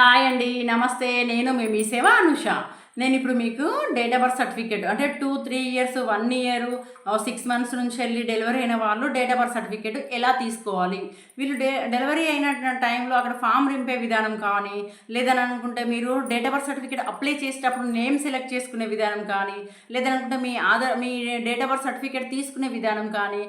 Hi అండి నమస్తే. నేను మీ మీ సేవ అనుష. నేను ఇప్పుడు మీకు డేట్ ఆఫ్ బర్త్ సర్టిఫికేట్ అంటే two three years one year six months నుంచి వెళ్ళి డెలివరీ అయిన వాళ్ళు డేట్ ఆఫ్ బర్త్ సర్టిఫికేట్ ఎలా తీసుకోవాలి? వీళ్ళు డే డెలివరీ అయిన టైంలో అక్కడ ఫామ్ నింపే విధానం కానీ లేదని అనుకుంటే మీరు date of birth certificate apply చేసేటప్పుడు నేమ్ సెలెక్ట్ చేసుకునే విధానం కానీ లేదనుకుంటే మీ ఆధార్ మీ డేట్ ఆఫ్ బర్త్ సర్టిఫికేట్ తీసుకునే విధానం కానీ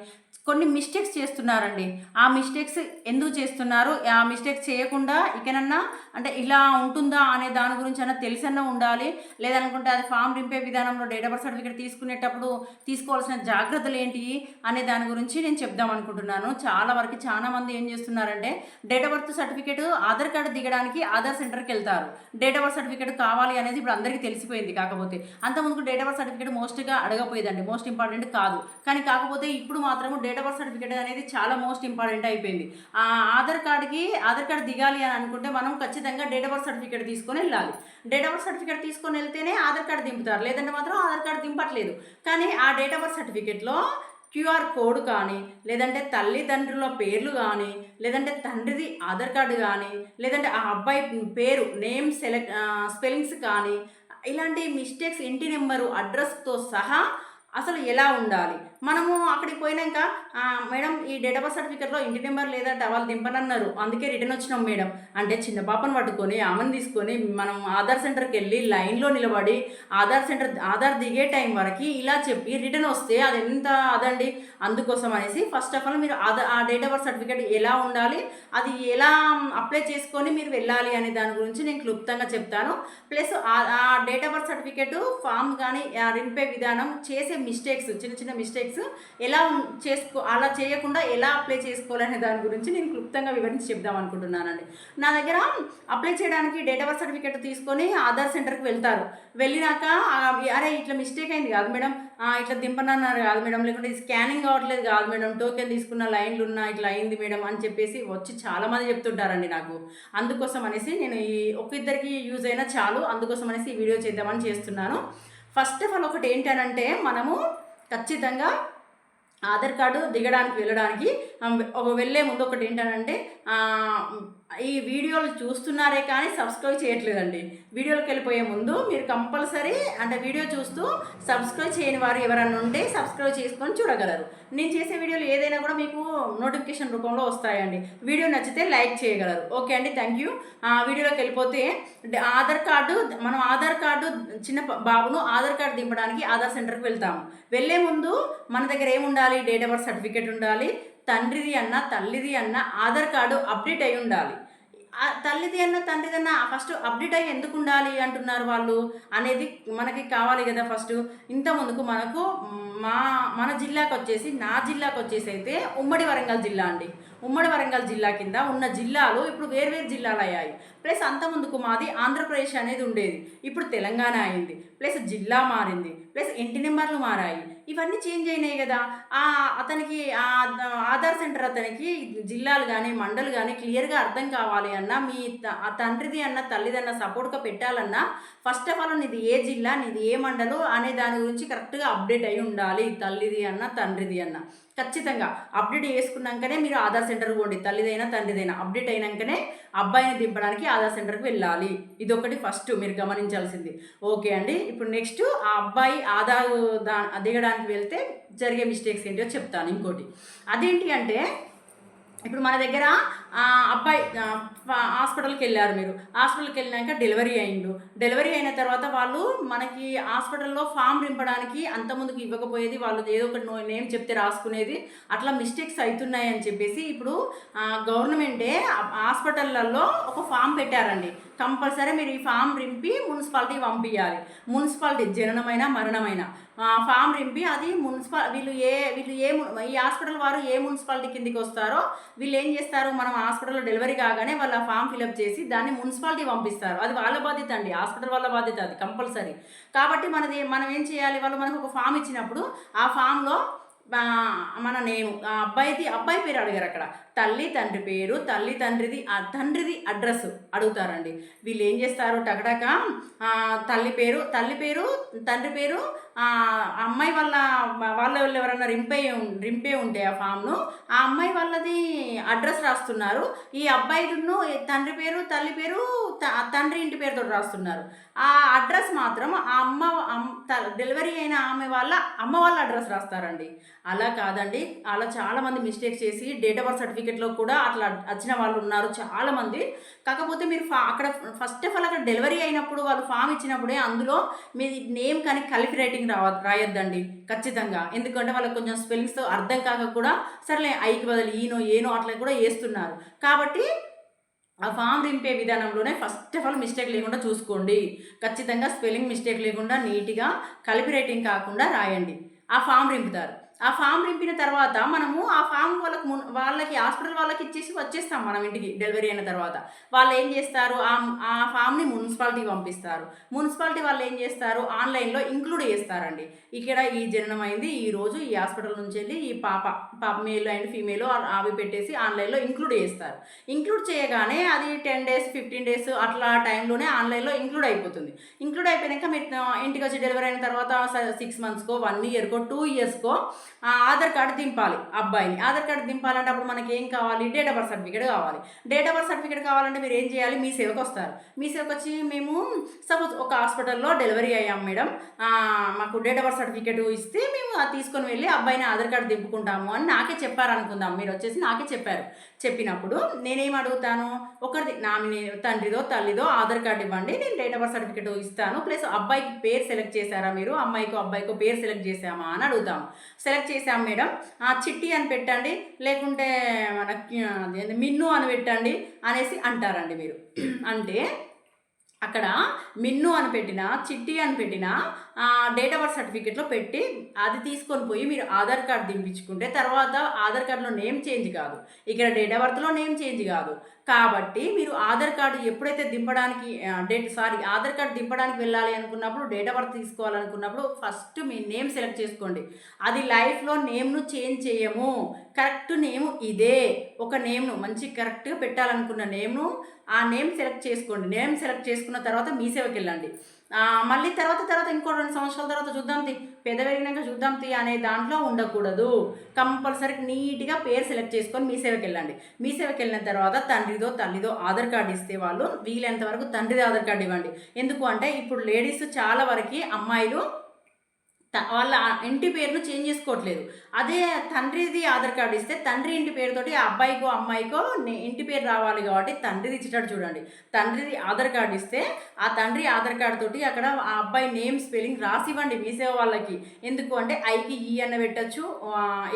కొన్ని మిస్టేక్స్ చేస్తున్నారండి. ఆ మిస్టేక్స్ ఎందుకు చేస్తున్నారు? ఆ మిస్టేక్స్ చేయకుండా ఇకనన్నా అంటే ఇలా ఉంటుందా అనే దాని గురించి అన్న తెలిసన్నా ఉండాలి. లేదనుకుంటే అది ఫామ్ రింపే విధానంలో డేట్ ఆఫ్ బర్త్ సర్టిఫికేట్ తీసుకునేటప్పుడు తీసుకోవాల్సిన జాగ్రత్తలు ఏంటి అనే దాని గురించి నేను చెప్దాం అనుకుంటున్నాను. చాలా వరకు చాలా మంది ఏం చేస్తున్నారంటే date of birth certificate Aadhaar card దిగడానికి ఆధార్ సెంటర్కి వెళ్తారు. డేట్ ఆఫ్ బర్త్ సర్టిఫికేట్ కావాలి అనేది ఇప్పుడు అందరికీ తెలిసిపోయింది కాకపోతే. అంతకుముందు డేట్ ఆఫ్ బర్త్ సర్టిఫికేట్ మోస్ట్గా అడగపోయేదండి. మోస్ట్ ఇంపార్టెంట్ కాదు. కానీ కాకపోతే ఇప్పుడు మాత్రము డేట్ ఆఫ్ బర్త్ సర్టిఫికేట్ అనేది చాలా మోస్ట్ ఇంపార్టెంట్ అయిపోయింది. ఆ ఆధార్ కార్డ్కి ఆధార్ కార్డ్ దిగాలి అని అనుకుంటే మనం ఖచ్చితంగా డేట్ ఆఫ్ బర్త్ సర్టిఫికేట్ తీసుకొని వెళ్ళాలి. డేట్ ఆఫ్ బర్త్ సర్టిఫికేట్ తీసుకొని వెళ్తేనే ఆధార్ కార్డ్ దింపుతారు. లేదంటే మాత్రం ఆధార్ కార్డ్ దింపట్లేదు. కానీ ఆ డేట్ ఆఫ్ బర్త్ సర్టిఫికేట్లో క్యూఆర్ కోడ్ కానీ లేదంటే తల్లిదండ్రుల పేర్లు కానీ లేదంటే తండ్రిది ఆధార్ కార్డు కానీ లేదంటే ఆ అబ్బాయి పేరు నేమ్ సెలెక్ట్ స్పెల్లింగ్స్ కానీ ఇలాంటి మిస్టేక్స్ ఇంటి నెంబరు అడ్రస్తో సహా అసలు ఎలా ఉండాలి? మనము అక్కడికి పోయినాక మేడం ఈ డేట్ ఆఫ్ బర్త్ సర్టిఫికేట్లో ఇంటి నెంబర్ లేదంటే వాళ్ళు దింపనన్నారు. అందుకే రిటర్న్ వచ్చినాం మేడం. అంటే చిన్న పాపను పట్టుకొని ఆమెను తీసుకొని మనం ఆధార్ సెంటర్కి వెళ్ళి లైన్లో నిలబడి ఆధార్ సెంటర్ ఆధార్ దిగే టైం వరకు ఇలా చెప్పి రిటర్న్ వస్తే అది ఎంత అదండి? అందుకోసం అనేసి ఫస్ట్ ఆఫ్ ఆల్ మీరు ఆ డేట్ ఆఫ్ బర్త్ సర్టిఫికేట్ ఎలా ఉండాలి? అది ఎలా అప్లై చేసుకొని మీరు వెళ్ళాలి అనే దాని గురించి నేను క్లుప్తంగా చెప్తాను. ప్లస్ ఆ date of birth certificate form కానీ రింపే విధానం చేసే మిస్టేక్స్ చిన్న చిన్న మిస్టేక్స్ ఎలా చేసుకో అలా చేయకుండా ఎలా అప్లై చేసుకోవాలనే దాని గురించి నేను క్లుప్తంగా వివరించి చెప్దాం అనుకుంటున్నానండి. నా దగ్గర అప్లై చేయడానికి డేట్ ఆఫ్ బర్త్ సర్టిఫికేట్ తీసుకొని ఆధార్ సెంటర్కి వెళ్తారు. వెళ్ళినాక అరే ఇట్లా మిస్టేక్ అయింది కాదు మేడం. ఇట్లా దింపనన్నారు కాదు మేడం. లేకుంటే స్కానింగ్ అవ్వట్లేదు కాదు మేడం. టోకెన్ తీసుకున్న లైన్లు ఉన్నా ఇట్లా అయింది మేడం అని చెప్పేసి వచ్చి చాలా మంది చెప్తుంటారండి నాకు. అందుకోసం అనేసి నేను ఈ ఒక ఇద్దరికి యూజ్ అయినా చాలు. అందుకోసం అనేసి ఈ వీడియో చేద్దామని చేస్తున్నాను. ఫస్ట్ ఆఫ్ ఆల్ ఒకటి ఏంటనంటే మనము ఖచ్చితంగా ఆధార్ కార్డు దిగడానికి వెళ్ళడానికి ఒక వెళ్ళే ముందు ఒకటి ఏంటంటే ఈ వీడియోలు చూస్తున్నారే కానీ సబ్స్క్రైబ్ చేయట్లేదండి. వీడియోలోకి వెళ్ళిపోయే ముందు మీరు కంపల్సరీ అంటే వీడియో చూస్తూ సబ్స్క్రైబ్ చేయని వారు ఎవరన్నా ఉంటే సబ్స్క్రైబ్ చేసుకొని చూడగలరు. నేను చేసే వీడియోలు ఏదైనా కూడా మీకు నోటిఫికేషన్ రూపంలో వస్తాయండి. వీడియో నచ్చితే లైక్ చేయగలరు. ఓకే అండి థ్యాంక్ యూ. వీడియోలోకి వెళ్ళిపోతే ఆధార్ కార్డు మనం ఆధార్ కార్డు చిన్న బాబును ఆధార్ కార్డు దింపడానికి ఆధార్ సెంటర్కి వెళ్తాము. వెళ్ళే ముందు మన దగ్గర ఏముండాలి? డేట్ ఆఫ్ బర్త్ సర్టిఫికేట్ ఉండాలి. తండ్రిది అన్న తల్లిది అన్న ఆధార్ కార్డు అప్డేట్ అయి ఉండాలి. ఆ తల్లిది అన్న తండ్రిది అన్న ఫస్ట్ అప్డేట్ అయ్యి ఎందుకు ఉండాలి అంటున్నారు వాళ్ళు అనేది మనకి కావాలి కదా ఫస్ట్. ఇంత ముందుకు మనకు మా మన జిల్లాకు వచ్చేసి నా జిల్లాకు వచ్చేసి అయితే ఉమ్మడి వరంగల్ జిల్లా అండి. ఉమ్మడి వరంగల్ జిల్లా కింద ఉన్న జిల్లాలు ఇప్పుడు వేర్వేరు జిల్లాలు అయ్యాయి. ప్లస్ అంత ముందుకు మాది ఆంధ్రప్రదేశ్ అనేది ఉండేది. ఇప్పుడు తెలంగాణ అయింది. ప్లస్ జిల్లా మారింది. ప్లస్ ఇంటి నెంబర్లు మారాయి. ఇవన్నీ చేంజ్ అయినాయి కదా. ఆ అతనికి ఆధార్ సెంటర్ అతనికి జిల్లాలు కానీ మండలు కానీ క్లియర్గా అర్థం కావాలి అన్నా మీ తండ్రిది అన్న తల్లిదన్న సపోర్ట్గా పెట్టాలన్నా ఫస్ట్ ఆఫ్ ఆల్ నీది ఏ జిల్లా నీది ఏ మండలం అనే దాని గురించి కరెక్ట్గా అప్డేట్ అయి ఉండాలి. తల్లిది అన్న తండ్రిది అన్న. ఖచ్చితంగా అప్డేట్ చేసుకున్నాకనే మీరు ఆధార్ సెంటర్కి పోండి. తల్లిదైనా తండ్రిదైనా. అప్డేట్ అయినాకనే అబ్బాయిని దింపడానికి ఆధార్ సెంటర్కి వెళ్ళాలి. ఇది ఒకటి ఫస్ట్ మీరు గమనించాల్సింది. ఓకే అండి. ఇప్పుడు నెక్స్ట్ ఆ అబ్బాయి ఆధార్ దా దిగడానికి వెళ్తే జరిగే మిస్టేక్స్ ఏంటో చెప్తాను ఇంకోటి. అదేంటి అంటే ఇప్పుడు మన దగ్గర అబ్బాయి హాస్పిటల్కి వెళ్ళారు మీరు. హాస్పిటల్కి వెళ్ళినాక డెలివరీ అయిండు. డెలివరీ అయిన తర్వాత వాళ్ళు మనకి హాస్పిటల్లో ఫామ్ నింపడానికి అంత ముందుకు ఇవ్వకపోయేది వాళ్ళు ఏదో ఒకటి నేమ్ చెప్తే రాసుకునేది. అట్లా మిస్టేక్స్ అవుతున్నాయి అని చెప్పేసి ఇప్పుడు గవర్నమెంటే ఆ- హాస్పిటళ్ళల్లో ఒక ఫామ్ పెట్టారండి. కంపల్సరీ మీరు ఈ ఫామ్ రింపి మున్సిపాలిటీ పంపించాలి మున్సిపాలిటీ జననమైన మరణమైన. ఫామ్ రింపి అది మున్సిపల్ వీళ్ళు ఏ వీళ్ళు ఏ ఈ హాస్పిటల్ వారు ఏ మున్సిపాలిటీ కిందికి వస్తారో వీళ్ళు ఏం చేస్తారు? మనం హాస్పిటల్లో డెలివరీ కాగానే వాళ్ళ ఫామ్ ఫిలప్ చేసి దాన్ని మున్సిపాలిటీ పంపిస్తారు. అది వాళ్ళ బాధ్యత అండి. హాస్పిటల్ వల్ల బాధ్యత అది కంపల్సరీ. కాబట్టి మనది మనం ఏం చేయాలి? వాళ్ళు మనకు ఒక ఫామ్ ఇచ్చినప్పుడు ఆ ఫామ్లో మన నేమ్ ఆ అబ్బాయిది అబ్బాయి పేరు అడిగారు అక్కడ. తల్లి తండ్రి పేరు తల్లి తండ్రిది ఆ తండ్రిది అడ్రస్ అడుగుతారండి. వీళ్ళు ఏం చేస్తారు? టకటక తల్లి పేరు తల్లి పేరు తండ్రి పేరు అమ్మాయి వాళ్ళ వాళ్ళ వాళ్ళు ఎవరన్నా రింపే రింపే ఉంటే ఆ ఫామ్ను ఆ అమ్మాయి వాళ్ళది అడ్రస్ రాస్తున్నారు. ఈ అబ్బాయిను తండ్రి పేరు తల్లి పేరు త- తండ్రి ఇంటి పేరుతో రాస్తున్నారు. ఆ అడ్రస్ మాత్రం ఆ అమ్మ డెలివరీ అయిన ఆమె వాళ్ళ అమ్మ వాళ్ళ అడ్రస్ రాస్తారండి. అలా కాదండి. అలా చాలామంది మిస్టేక్ చేసి డేట్ ఆఫ్ బర్త్ సర్టిఫికేట్లో కూడా అట్లా వచ్చిన వాళ్ళు ఉన్నారు చాలా మంది కాకపోతే మీరు ఫా అక్కడ ఫస్ట్ ఆఫ్ ఆల్ అక్కడ డెలివరీ అయినప్పుడు వాళ్ళు ఫామ్ ఇచ్చినప్పుడే అందులో మీ నేమ్ కానీ కలిపి రైటింగ్ రావ రాయొద్దండి ఖచ్చితంగా. ఎందుకంటే వాళ్ళకి కొంచెం స్పెల్లింగ్స్ అర్థం కాక కూడా సరేలే ఐకి బదులు ఈనో ఏనో అట్లా కూడా వేస్తున్నారు. కాబట్టి ఆ ఫామ్ రింపే విధానంలోనే ఫస్ట్ ఆఫ్ ఆల్ మిస్టేక్ లేకుండా చూసుకోండి. ఖచ్చితంగా స్పెల్లింగ్ మిస్టేక్ లేకుండా నీట్గా కలిపి రైటింగ్ కాకుండా రాయండి. ఆ ఫామ్ రింపుతారు. ఆ ఫామ్ నింపిన తర్వాత మనము ఆ ఫామ్ వాళ్ళకి మున్ వాళ్ళకి హాస్పిటల్ వాళ్ళకి ఇచ్చేసి వచ్చేస్తాం మనం ఇంటికి డెలివరీ అయిన తర్వాత. వాళ్ళు ఏం చేస్తారు? ఆ ఆ ఫామ్ని మున్సిపాలిటీకి పంపిస్తారు. మున్సిపాలిటీ వాళ్ళు ఏం చేస్తారు? ఆన్లైన్లో ఇంక్లూడ్ చేస్తారండి. ఇక్కడ ఈ జననం అయింది ఈ రోజు ఈ హాస్పిటల్ నుంచి వెళ్ళి ఈ పాప పాప మేల్ అండ్ ఫీమేల్ అవి పెట్టేసి ఆన్లైన్లో ఇంక్లూడ్ చేస్తారు. ఇంక్లూడ్ చేయగానే అది టెన్ డేస్ ఫిఫ్టీన్ డేస్ అట్లా టైంలోనే ఆన్లైన్లో ఇంక్లూడ్ అయిపోతుంది. ఇంక్లూడ్ అయిపోయాక మీరు ఇంటికి వచ్చి డెలివరీ అయిన తర్వాత సిక్స్ మంత్స్కో వన్ ఇయర్కో టూ ఇయర్స్కో ఆధార్ కార్డు దింపాలి అబ్బాయిని. ఆధార్ కార్డు దింపాలంటే అప్పుడు మనకి ఏం కావాలి? డేట్ ఆఫ్ బర్త్ సర్టిఫికేట్ కావాలి. డేట్ ఆఫ్ బర్త్ సర్టిఫికేట్ కావాలంటే మీరు ఏం చేయాలి? మీ సేవకు వస్తారు. మీ సేవకు వచ్చి మేము సపోజ్ ఒక హాస్పిటల్లో డెలివరీ అయ్యాం మేడం. మాకు డేట్ ఆఫ్ బర్త్ సర్టిఫికేట్ ఇస్తే మేము అది తీసుకొని వెళ్ళి అబ్బాయిని ఆధార్ కార్డు దింపుకుంటాము అని నాకే చెప్పారు అనుకుందాం మీరు వచ్చేసి నాకే చెప్పారు. చెప్పినప్పుడు నేనేం అడుగుతాను? ఒకరిది నామినీ తండ్రిదో తల్లిదో ఆధార్ కార్డు ఇవ్వండి. నేను డేట్ ఆఫ్ బర్త్ సర్టిఫికేట్ ఇస్తాను. ప్లస్ అబ్బాయికి పేరు సెలెక్ట్ చేశారా మీరు? అమ్మాయికో అబ్బాయికో పేరు సెలెక్ట్ చేశామా అని అడుగుతాము. సెలెక్ట్ చేసాం మేడం. ఆ చిట్టి అని పెట్టండి లేకుంటే మన మిన్ను అని పెట్టండి అనేసి అంటారండి మీరు. అంటే అక్కడ మిన్ను అని పెట్టిన చిట్టి అని పెట్టిన డేట్ ఆఫ్ బర్త్ సర్టిఫికేట్లో పెట్టి అది తీసుకొని పోయి మీరు ఆధార్ కార్డ్ దింపించుకుంటే తర్వాత ఆధార్ కార్డులో నేమ్ చేంజ్ కాదు. ఇక్కడ డేట్ ఆఫ్ బర్త్లో నేమ్ చేంజ్ కాదు. కాబట్టి మీరు ఆధార్ కార్డు ఎప్పుడైతే దింపడానికి డేట్ సారీ ఆధార్ కార్డు దింపడానికి వెళ్ళాలి అనుకున్నప్పుడు డేట్ ఆఫ్ బర్త్ తీసుకోవాలనుకున్నప్పుడు ఫస్ట్ మీ నేమ్ సెలెక్ట్ చేసుకోండి. అది లైఫ్లో నేమ్ను చేంజ్ చేయము. కరెక్ట్ నేమ్ ఇదే. ఒక నేమ్ను మంచి కరెక్ట్గా పెట్టాలనుకున్న నేమ్ను ఆ నేమ్ సెలెక్ట్ చేసుకోండి. నేమ్ సెలెక్ట్ చేసుకున్న తర్వాత మీ సేవకి వెళ్ళండి. మళ్ళీ తర్వాత తర్వాత ఇంకో రెండు సంవత్సరాల తర్వాత చూద్దాం తీ. పెద్ద పెరిగినాక చూద్దాం తీ అనే దాంట్లో ఉండకూడదు. కంపల్సరీ నీట్గా పేరు సెలెక్ట్ చేసుకొని మీ సేవకి వెళ్ళండి. మీ సేవకి వెళ్ళిన తర్వాత తండ్రిదో తల్లిదో ఆధార్ కార్డు ఇస్తే వాళ్ళు వీలైనంత వరకు తండ్రిది ఆధార్ కార్డు ఇవ్వండి. ఎందుకు అంటే ఇప్పుడు లేడీస్ చాలా వరకు అమ్మాయిలు వాళ్ళ ఇంటి పేరును చేంజ్ చేసుకోవట్లేదు. అదే తండ్రిది ఆధార్ కార్డు ఇస్తే తండ్రి ఇంటి పేరుతోటి ఆ అబ్బాయికో అమ్మాయికో నే- ఇంటి పేరు రావాలి కాబట్టి తండ్రిది ఇచ్చేటట్టు చూడండి. తండ్రిది ఆధార్ కార్డు ఇస్తే ఆ తండ్రి ఆధార్ కార్డు తోటి అక్కడ ఆ అబ్బాయి నేమ్ స్పెల్లింగ్ రాసివ్వండి మీసేవ వాళ్ళకి. ఎందుకు అంటే ఐకి ఈ అన్న పెట్టచ్చు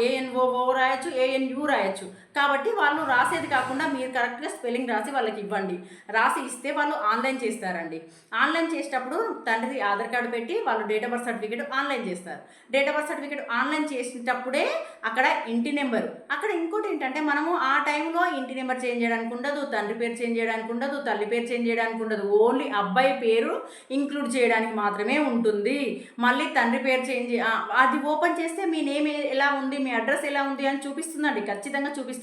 ఏఎన్ఓ ఓ రాయొచ్చు ఏఎన్యు రాయొచ్చు. కాబట్టి వాళ్ళు రాసేది కాకుండా మీరు కరెక్ట్గా స్పెల్లింగ్ రాసి వాళ్ళకి ఇవ్వండి. రాసి ఇస్తే వాళ్ళు ఆన్లైన్ చేస్తారండి. ఆన్లైన్ చేసేటప్పుడు తండ్రి ఆధార్ కార్డు పెట్టి వాళ్ళు date of birth certificate online చేస్తారు. Date of birth certificate online చేసేటప్పుడే అక్కడ ఇంటి నెంబర్. అక్కడ ఇంకోటి ఏంటంటే మనము ఆ టైంలో ఇంటి నెంబర్ చేంజ్ చేయడానికి ఉండదు తండ్రి పేరు చేంజ్ చేయడానికి ఉండదు తల్లి పేరు చేంజ్ చేయడానికి ఉండదు. ఓన్లీ అబ్బాయి పేరు ఇంక్లూడ్ చేయడానికి మాత్రమే ఉంటుంది. మళ్ళీ తండ్రి పేరు చేంజ్ అది ఓపెన్ చేస్తే మీ నేమ్ ఎలా ఉంది మీ అడ్రస్ ఎలా ఉంది అని చూపిస్తుందండి. ఖచ్చితంగా చూపిస్తుంది.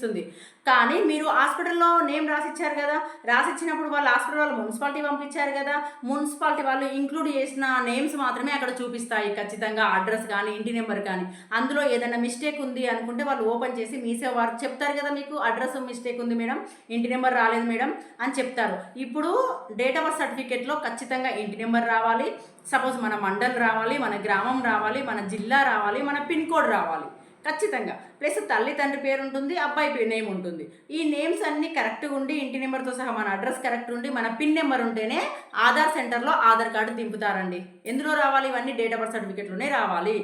కానీ మీరు హాస్పిటల్లో నేమ్ రాసిచ్చారు కదా రాసిచ్చినప్పుడు వాళ్ళు హాస్పిటల్ వాళ్ళు మున్సిపాలిటీ పంపించారు కదా మున్సిపాలిటీ వాళ్ళు ఇంక్లూడ్ చేసిన నేమ్స్ మాత్రమే అక్కడ చూపిస్తాయి. ఖచ్చితంగా అడ్రస్ కానీ ఇంటి నెంబర్ కానీ. అందులో ఏదైనా మిస్టేక్ ఉంది అనుకుంటే వాళ్ళు ఓపెన్ చేసి మీసే వారు చెప్తారు కదా మీకు అడ్రస్ మిస్టేక్ ఉంది మేడం ఇంటి నెంబర్ రాలేదు మేడం అని చెప్తారు. ఇప్పుడు డేట్ ఆఫ్ బర్త్ సర్టిఫికేట్లో ఖచ్చితంగా ఇంటి నెంబర్ రావాలి. సపోజ్ మన మండల్ రావాలి మన గ్రామం రావాలి మన జిల్లా రావాలి మన పిన్ కోడ్ రావాలి. ఖచ్చితంగా. ప్లస్ తల్లి తండ్రి పేరు ఉంటుంది అబ్బాయి నేమ్ ఉంటుంది. ఈ నేమ్స్ అన్నీ కరెక్ట్గా ఉండి ఇంటి నెంబర్తో సహా మన అడ్రస్ కరెక్ట్ ఉండి మన పిన్ నెంబర్ ఉంటేనే ఆధార్ సెంటర్లో ఆధార్ కార్డు దింపుతారండి. ఎందులో రావాలి? ఇవన్నీ డేట్ ఆఫ్ బర్త్ సర్టిఫికేట్లోనే రావాలి.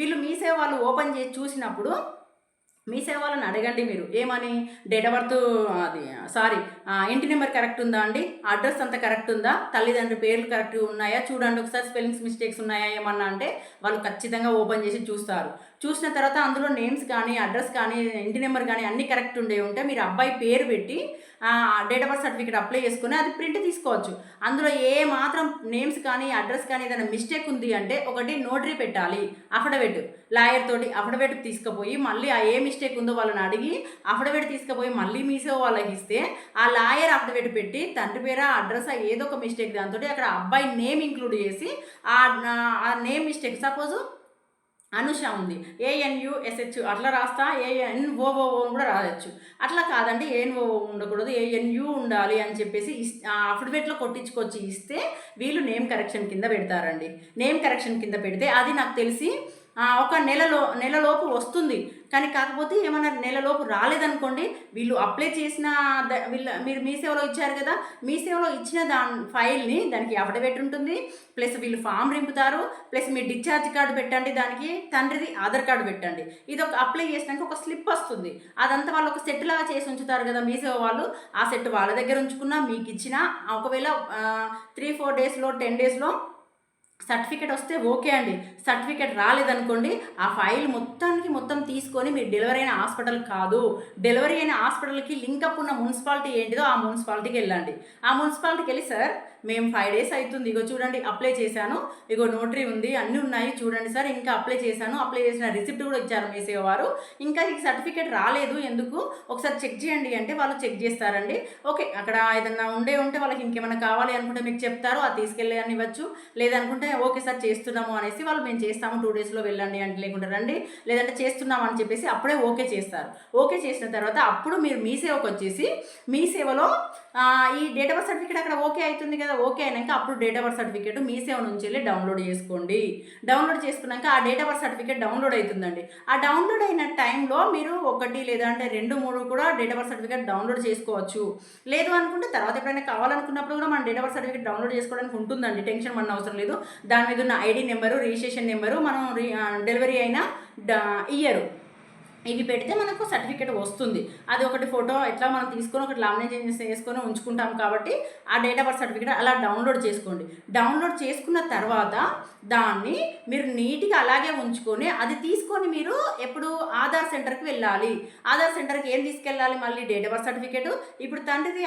వీళ్ళు మీ సేవ వాళ్ళు ఓపెన్ చేసి చూసినప్పుడు మీ సేవలను అడగండి మీరు. ఏమని? డేట్ ఆఫ్ బర్త్ అది సారీ ఇంటి నెంబర్ కరెక్ట్ ఉందా అండి? అడ్రస్ అంతా కరెక్ట్ ఉందా? తల్లిదండ్రుల పేర్లు కరెక్ట్ ఉన్నాయా? చూడండి ఒకసారి స్పెల్లింగ్స్ మిస్టేక్స్ ఉన్నాయా? ఏమన్నా అంటే వాళ్ళు ఖచ్చితంగా ఓపెన్ చేసి చూస్తారు. చూసిన తర్వాత అందులో నేమ్స్ కానీ అడ్రస్ కానీ ఇంటి నెంబర్ కానీ అన్నీ కరెక్ట్ ఉండే ఉంటే మీరు అబ్బాయి పేరు పెట్టి date of birth certificate apply చేసుకుని అది ప్రింట్ తీసుకోవచ్చు. అందులో ఏ మాత్రం నేమ్స్ కానీ అడ్రస్ కానీ ఏదైనా మిస్టేక్ ఉంది అంటే ఒకటి నోటరీ పెట్టాలి అఫిడవిట్ లాయర్ తోటి అఫిడవిట్ తీసుకుపోయి మళ్ళీ ఆ ఏ మిస్టేక్ ఉందో వాళ్ళని అడిగి అఫిడవిట్ తీసుకుపోయి మళ్ళీ మీసో వాళ్ళకి ఇస్తే ఆ లాయర్ అఫిడవిట్ పెట్టి తండ్రి పేర అడ్రస్ ఏదో ఒక మిస్టేక్ దాంతో అక్కడ అబ్బాయి నేమ్ ఇంక్లూడ్ చేసి ఆ ఆ నేమ్ మిస్టేక్ సపోజ్ అనుష ఉంది. ఏఎన్యుఎస్హెచ్ అట్లా రాస్తా ఏఎన్ఓఓ కూడా రాయొచ్చు. అట్లా కాదండి ఏఎన్ఓ ఉండకూడదు ఏఎన్యు ఉండాలి అని చెప్పేసి అఫిడవిట్లో కొట్టించుకొచ్చి ఇస్తే వీళ్ళు నేమ్ కరెక్షన్ కింద పెడతారండి. నేమ్ కరెక్షన్ కింద పెడితే అది నాకు తెలిసి ఒక నెలలో నెలలోపు వస్తుంది. కానీ కాకపోతే ఏమన్నా నెలలోపు రాలేదనుకోండి వీళ్ళు అప్లై చేసిన వీళ్ళ మీరు మీ సేవలో ఇచ్చారు కదా మీ సేవలో ఇచ్చిన దాని ఫైల్ని దానికి అఫిడవిట్ ఉంటుంది. ప్లస్ వీళ్ళు ఫామ్ రింపుతారు. ప్లస్ మీ డిశ్చార్జ్ కార్డు పెట్టండి దానికి తండ్రిది ఆధార్ కార్డు పెట్టండి. ఇది ఒక అప్లై చేసినాక ఒక స్లిప్ వస్తుంది. అదంతా వాళ్ళు ఒక సెట్ లాగా చేసి ఉంచుతారు కదా మీ సేవ వాళ్ళు. ఆ సెట్ వాళ్ళ దగ్గర ఉంచుకున్నా మీకు ఇచ్చిన ఒకవేళ త్రీ ఫోర్ డేస్లో టెన్ డేస్లో సర్టిఫికేట్ వస్తే ఓకే అండి. సర్టిఫికేట్ రాలేదనుకోండి ఆ ఫైల్ మొత్తానికి మొత్తం తీసుకొని మీరు డెలివరీ అయిన హాస్పిటల్ కాదు. డెలివరీ అయిన హాస్పిటల్కి లింకప్ ఉన్న మున్సిపాలిటీ ఏంటిదో ఆ మున్సిపాలిటీకి వెళ్ళండి. ఆ మున్సిపాలిటీకి వెళ్ళి సార్ మేము ఫైవ్ డేస్ అవుతుంది. ఇగో చూడండి అప్లై చేశాను. ఇగో నోటరీ ఉంది అన్నీ ఉన్నాయి. చూడండి సార్ ఇంకా అప్లై చేశాను. అప్లై చేసిన రిసిప్ట్ కూడా ఇచ్చారు మీ సేవారు. ఇంకా ఈ సర్టిఫికేట్ రాలేదు ఎందుకు? ఒకసారి చెక్ చేయండి. అంటే వాళ్ళు చెక్ చేస్తారండి. ఓకే అక్కడ ఏదన్నా ఉండే ఉంటే వాళ్ళకి ఇంకేమైనా కావాలి అనుకుంటే మీకు చెప్తారు. అది తీసుకెళ్ళి అని ఇవ్వచ్చు. లేదనుకుంటే ఓకే సార్ చేస్తున్నాము అనేసి వాళ్ళు మేము చేస్తాము టూ డేస్లో వెళ్ళండి అంటే లేకుండా రండి లేదంటే చేస్తున్నాం అని చెప్పేసి అప్పుడే ఓకే చేస్తారు. ఓకే చేసిన తర్వాత అప్పుడు మీరు మీ సేవకు వచ్చేసి మీ సేవలో ఈ డేట్ ఆఫ్ బర్త్ సర్టిఫికేట్ అక్కడ ఓకే అవుతుంది కదా ఓకే అయినాక అప్పుడు డేట్ ఆఫ్ బర్త్ సర్టిఫికేట్ మీ సేవ నుంచి వెళ్ళి డౌన్లోడ్ చేసుకోండి. డౌన్లోడ్ చేసుకున్నాక ఆ date of birth certificate download అవుతుందండి. ఆ డౌన్లోడ్ అయిన టైంలో మీరు ఒకటి లేదంటే రెండు మూడు కూడా date of birth certificate download చేసుకోవచ్చు. లేదు అనుకుంటే తర్వాత ఎప్పుడైనా కావాలనుకున్నప్పుడు కూడా మన date of birth certificate download చేసుకోవడానికి ఉంటుందండి టెన్షన్ మన అవసరం లేదు. దాని మీద ఉన్న ఐడి నెంబరు రిజిస్ట్రేషన్ నెంబరు మనం డెలివరీ అయిన ఇయరు. ఇవి పెడితే మనకు సర్టిఫికేట్ వస్తుంది. అది ఒకటి ఫోటో ఎట్లా మనం తీసుకొని ఒకటి లామినేషన్ చేసుకొని వేసుకొని ఉంచుకుంటాం కాబట్టి ఆ డేట్ ఆఫ్ బర్త్ సర్టిఫికేట్ అలా డౌన్లోడ్ చేసుకోండి. డౌన్లోడ్ చేసుకున్న తర్వాత దాన్ని మీరు నీట్గా అలాగే ఉంచుకొని అది తీసుకొని మీరు ఎప్పుడు ఆధార్ సెంటర్కి వెళ్ళాలి. ఆధార్ సెంటర్కి ఏం తీసుకెళ్ళాలి? మళ్ళీ డేట్ ఆఫ్ బర్త్ సర్టిఫికేట్. ఇప్పుడు తండ్రిది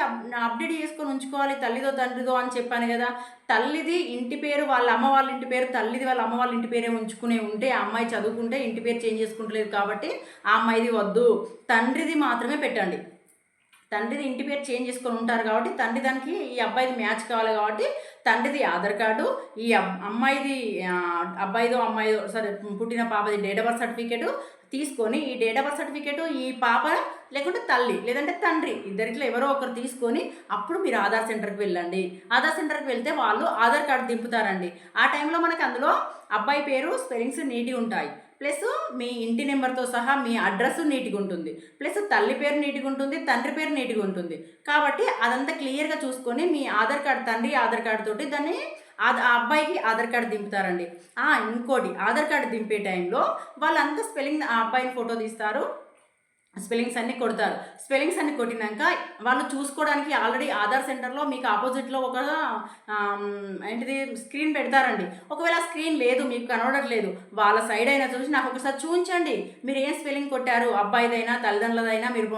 అప్డేట్ చేసుకొని ఉంచుకోవాలి. తల్లిదో తండ్రిదో అని చెప్పాను కదా. తల్లిది ఇంటి పేరు వాళ్ళ అమ్మ వాళ్ళ ఇంటి పేరు తల్లిది వాళ్ళ అమ్మ వాళ్ళ ఇంటి పేరే ఉంచుకునే ఉంటే ఆ అమ్మాయి చదువుకుంటే ఇంటి పేరు చేంజ్ చేసుకుంటలేదు కాబట్టి ఆ అమ్మాయిది వద్దు. తండ్రిది మాత్రమే పెట్టండి. తండ్రిది ఇంటి పేరు చేంజ్ చేసుకొని ఉంటారు కాబట్టి తండ్రి దానికి ఈ అబ్బాయిది మ్యాచ్ కావాలి కాబట్టి తండ్రిది ఆధార్ కార్డు ఈ అమ్మాయిది అబ్బాయిదో అమ్మాయిదో సరే పుట్టిన పాపది డేట్ ఆఫ్ బర్త్ సర్టిఫికేట్ తీసుకొని ఈ డేట్ ఆఫ్ బర్త్ సర్టిఫికేట్ ఈ పాప లేకుంటే తల్లి లేదంటే తండ్రి ఇద్దరిట్లో ఎవరో ఒకరు తీసుకొని అప్పుడు మీరు ఆధార్ సెంటర్కి వెళ్ళండి. ఆధార్ సెంటర్కి వెళ్తే వాళ్ళు ఆధార్ కార్డు దింపుతారండి. ఆ టైంలో మనకి అందులో అబ్బాయి పేరు స్పెల్లింగ్స్ నీట్గా ఉంటాయి. ప్లస్ మీ ఇంటి నెంబర్తో సహా మీ అడ్రస్ నీట్గా ఉంటుంది. ప్లస్ తల్లి పేరు నీట్గా ఉంటుంది తండ్రి పేరు నీట్గా ఉంటుంది. కాబట్టి అదంతా క్లియర్గా చూసుకొని మీ ఆధార్ కార్డు తండ్రి ఆధార్ కార్డు తోటి దాన్ని ఆ ఆ అబ్బాయికి ఆధార్ కార్డు దింపుతారండి. ఇంకోటి ఆధార్ కార్డు దింపే టైంలో వాళ్ళంతా స్పెల్లింగ్ ఆ అబ్బాయిని ఫోటో తీస్తారు. స్పెల్లింగ్స్ అన్ని కొడతారు. స్పెల్లింగ్స్ అన్ని కొట్టినాక వాళ్ళు చూసుకోవడానికి ఆల్రెడీ ఆధార్ సెంటర్లో మీకు ఆపోజిట్లో ఒక ఏంటిది స్క్రీన్ పెడతారండి. ఒకవేళ స్క్రీన్ లేదు మీకు కనబడట్లేదు వాళ్ళ సైడ్ అయినా చూసి నాకు ఒకసారి చూపించండి మీరు ఏం స్పెల్లింగ్ కొట్టారు? అబ్బాయిదైనా తల్లిదండ్రులదైనా మీరు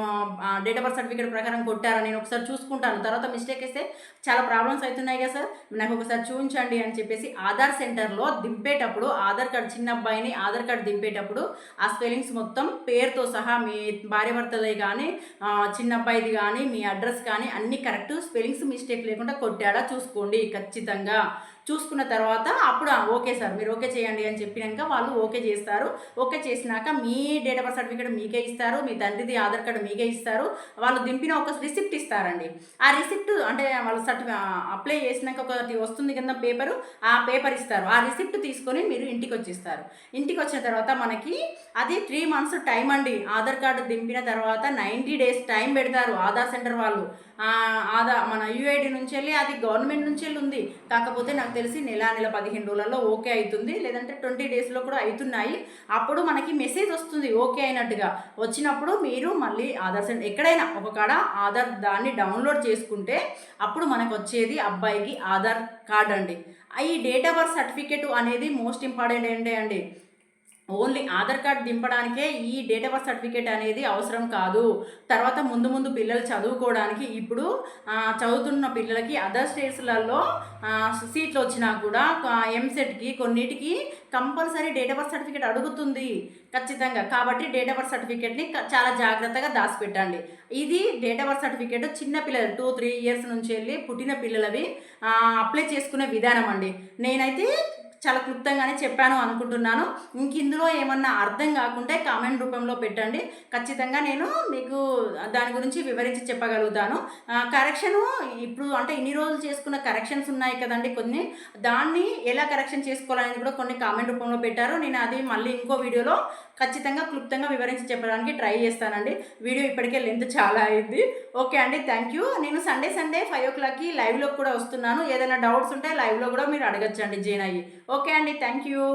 డేట్ ఆఫ్ బర్త్ సర్టిఫికేట్ ప్రకారం కొట్టారా? నేను ఒకసారి చూసుకుంటాను. తర్వాత మిస్టేక్ వేస్తే చాలా ప్రాబ్లమ్స్ అవుతున్నాయి కదా సార్. నాకు ఒకసారి చూపించండి అని చెప్పేసి ఆధార్ సెంటర్లో దింపేటప్పుడు ఆధార్ కార్డ్ చిన్న అబ్బాయిని ఆధార్ కార్డ్ దింపేటప్పుడు ఆ స్పెల్లింగ్స్ మొత్తం పేరుతో సహా మీ భార్యభర్తలే కానీ చిన్న అబ్బాయిది కానీ మీ అడ్రస్ కానీ అన్ని కరెక్ట్ స్పెల్లింగ్స్ మిస్టేక్ లేకుండా కొట్టాడా చూసుకోండి ఖచ్చితంగా. చూసుకున్న తర్వాత అప్పుడు ఓకే సార్ మీరు ఓకే చేయండి అని చెప్పినాక వాళ్ళు ఓకే చేస్తారు. ఓకే చేసినాక మీ డేట్ ఆఫ్ బర్త్ సర్టిఫికేట్ మీకే ఇస్తారు మీ తండ్రిది ఆధార్ కార్డు మీకే ఇస్తారు. వాళ్ళు దింపిన ఒక రిసిప్ట్ ఇస్తారండి. ఆ రిసిప్ట్ అంటే వాళ్ళు సర్టిఫి అప్లై చేసినాక ఒకటి వస్తుంది కింద పేపరు ఆ పేపర్ ఇస్తారు. ఆ రిసిప్ట్ తీసుకొని మీరు ఇంటికి వచ్చిస్తారు ఇంటికి వచ్చిన తర్వాత మనకి అది త్రీ మంత్స్ టైం అండి. ఆధార్ కార్డు దింపిన తర్వాత నైంటీ డేస్ టైం పెడతారు ఆధార్ సెంటర్ వాళ్ళు. ఆధార్ ఆదా మన యూఐడి నుంచి వెళ్ళి అది గవర్నమెంట్ నుంచి వెళ్ళి ఉంది. కాకపోతే నాకు తెలిసి నెల నెల పదిహేను రోజులలో ఓకే అవుతుంది. లేదంటే ట్వంటీ డేస్లో కూడా అవుతున్నాయి. అప్పుడు మనకి మెసేజ్ వస్తుంది ఓకే అయినట్టుగా. వచ్చినప్పుడు మీరు మళ్ళీ ఆధార్ సెంటర్ ఎక్కడైనా ఒక కాడ ఆధార్ దాన్ని డౌన్లోడ్ చేసుకుంటే అప్పుడు మనకు వచ్చేది అబ్బాయికి ఆధార్ కార్డ్ అండి. ఈ డేట్ ఆఫ్ బర్త్ సర్టిఫికేట్ అనేది మోస్ట్ ఇంపార్టెంట్ ఏంటి అండి? ఓన్లీ ఆధార్ కార్డ్ దింపడానికే ఈ డేట్ ఆఫ్ బర్త్ సర్టిఫికేట్ అనేది అవసరం కాదు. తర్వాత ముందు ముందు పిల్లలు చదువుకోవడానికి ఇప్పుడు చదువుతున్న పిల్లలకి అదర్ స్టేట్స్లలో సీట్లు వచ్చినా కూడా ఎంసెట్కి కొన్నిటికి compulsory date of birth certificate అడుగుతుంది. ఖచ్చితంగా. కాబట్టి డేట్ ఆఫ్ బర్త్ సర్టిఫికేట్ని చాలా జాగ్రత్తగా దాచిపెట్టండి. ఇది డేట్ ఆఫ్ బర్త్ సర్టిఫికేట్ చిన్న పిల్లలు టూ త్రీ ఇయర్స్ నుంచి వెళ్ళి పుట్టిన పిల్లలవి అప్లై చేసుకునే విధానం అండి. నేనైతే చాలా క్లుప్తంగానే చెప్పాను అనుకుంటున్నాను. ఇంక ఇందులో ఏమన్నా అర్థం కాకుంటే కామెంట్ రూపంలో పెట్టండి. ఖచ్చితంగా నేను మీకు దాని గురించి వివరించి చెప్పగలుగుతాను. కరెక్షను ఇప్పుడు అంటే ఇన్ని రోజులు చేసుకున్న కరెక్షన్స్ ఉన్నాయి కదండి కొన్ని. దాన్ని ఎలా కరెక్షన్ చేసుకోవాలనేది కూడా కొన్ని కామెంట్ రూపంలో పెట్టారు. నేను అది మళ్ళీ ఇంకో వీడియోలో ఖచ్చితంగా క్లుప్తంగా వివరించి చెప్పడానికి ట్రై చేస్తానండి. వీడియో ఇప్పటికే లెంత్ చాలా అయింది. ఓకే అండి థ్యాంక్ యూ. నేను సండే సండే ఫైవ్ ఓ క్లాక్కి లైవ్లో కూడా వస్తున్నాను. ఏదైనా డౌట్స్ ఉంటే లైవ్లో కూడా మీరు అడగచ్చండి జైన్ అయ్యి ఓకే అండి థ్యాంక్ యూ.